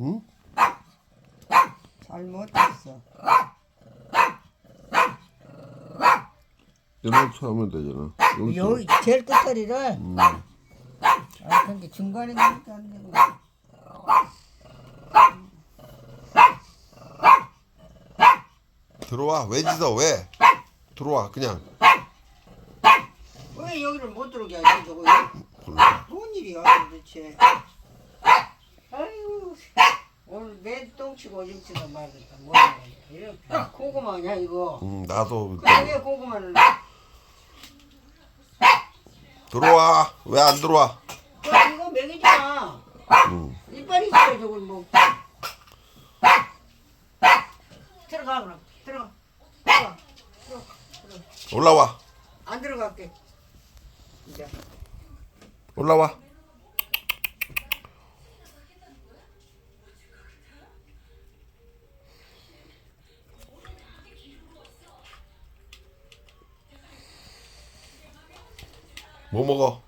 응? 잘못했어. 이렇게 하면 되잖아. 여기 제일 끝자리를. 음. 아 근데 중간에 안 되고. 들어와. 왜 짖어? 왜? 들어와. 그냥. 왜 여기를 못 들어오게 하지 저거? 뭔 일이야 도대체? 아이고 오늘 내 똥치고 오줌치다 말겠다. 뭐 이렇게 고구마냐 이거? 음, 나도 근데 왜 고구마를? 들어와. 왜 안 들어와? 야, 이거 먹이잖아. 음. 이빨이 있어 저걸 뭐. 들어가 그럼 들어가. 들어가. 올라와. 안 들어갈게. 이제. 올라와. 뭐 먹어?